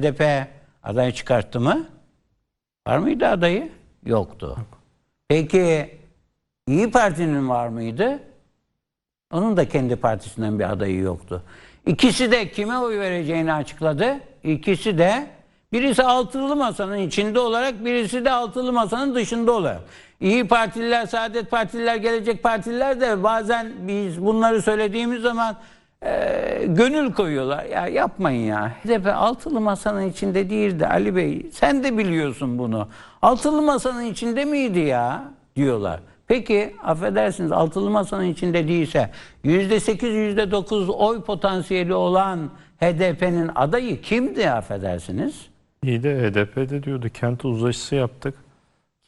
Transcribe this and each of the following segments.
HDP aday çıkarttı mı? Var mıydı adayı? Yoktu. Peki İyi Parti'nin var mıydı? Onun da kendi partisinden bir adayı yoktu. İkisi de kime oy vereceğini açıkladı. İkisi de birisi altılı masanın içinde olarak birisi de altılı masanın dışında olarak. İyi Partililer, Saadet Partililer, Gelecek Partililer de bazen biz bunları söylediğimiz zaman e, gönül koyuyorlar. Ya yapmayın ya. HDP altılı masanın içinde değildi Ali Bey. Sen de biliyorsun bunu. Altılı masanın içinde miydi ya? diyorlar. Peki affedersiniz altılı masanın içinde değilse yüzde sekiz yüzde dokuz oy potansiyeli olan HDP'nin adayı kimdi affedersiniz? İyi de HDP de diyordu kent uzlaşısı yaptık.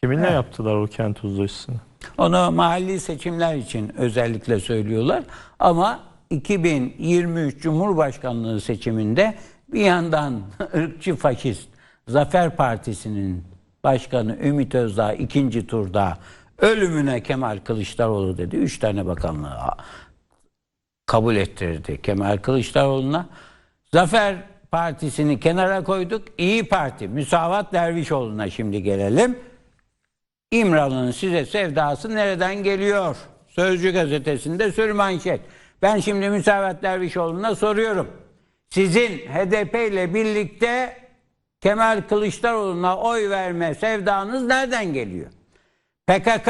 Kiminle Evet. yaptılar o kent uzlaşısını? Onu mahalli seçimler için özellikle söylüyorlar. Ama 2023 Cumhurbaşkanlığı seçiminde bir yandan ırkçı faşist Zafer Partisi'nin başkanı Ümit Özdağ ikinci turda ölümüne Kemal Kılıçdaroğlu dedi. Üç tane bakanlığı kabul ettirdi Kemal Kılıçdaroğlu'na. Zafer Partisi'ni kenara koyduk. İyi Parti, Müsavat Dervişoğlu'na şimdi gelelim. İmralı'nın size sevdası nereden geliyor? Sözcü gazetesinde sürmanşet. Ben şimdi Müsavat Dervişoğlu'na soruyorum. Sizin HDP ile birlikte Kemal Kılıçdaroğlu'na oy verme sevdanız nereden geliyor? PKK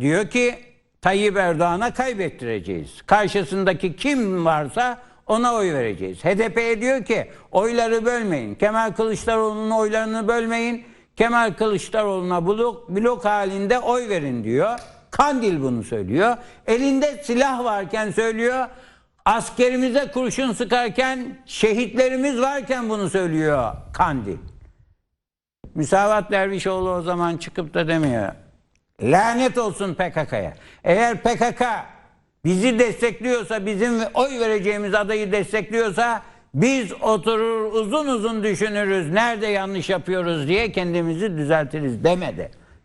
diyor ki Tayyip Erdoğan'a kaybettireceğiz. Karşısındaki kim varsa ona oy vereceğiz. HDP diyor ki oyları bölmeyin. Kemal Kılıçdaroğlu'nun oylarını bölmeyin. Kemal Kılıçdaroğlu'na blok, blok halinde oy verin diyor. Kandil bunu söylüyor. Elinde silah varken söylüyor. Askerimize kurşun sıkarken, şehitlerimiz varken bunu söylüyor Kandil. Müsavat Dervişoğlu o zaman çıkıp da demiyor. Lanet olsun PKK'ya. Eğer PKK bizi destekliyorsa, bizim oy vereceğimiz adayı destekliyorsa biz oturur uzun uzun düşünürüz. Nerede yanlış yapıyoruz diye kendimizi düzeltiriz demedi.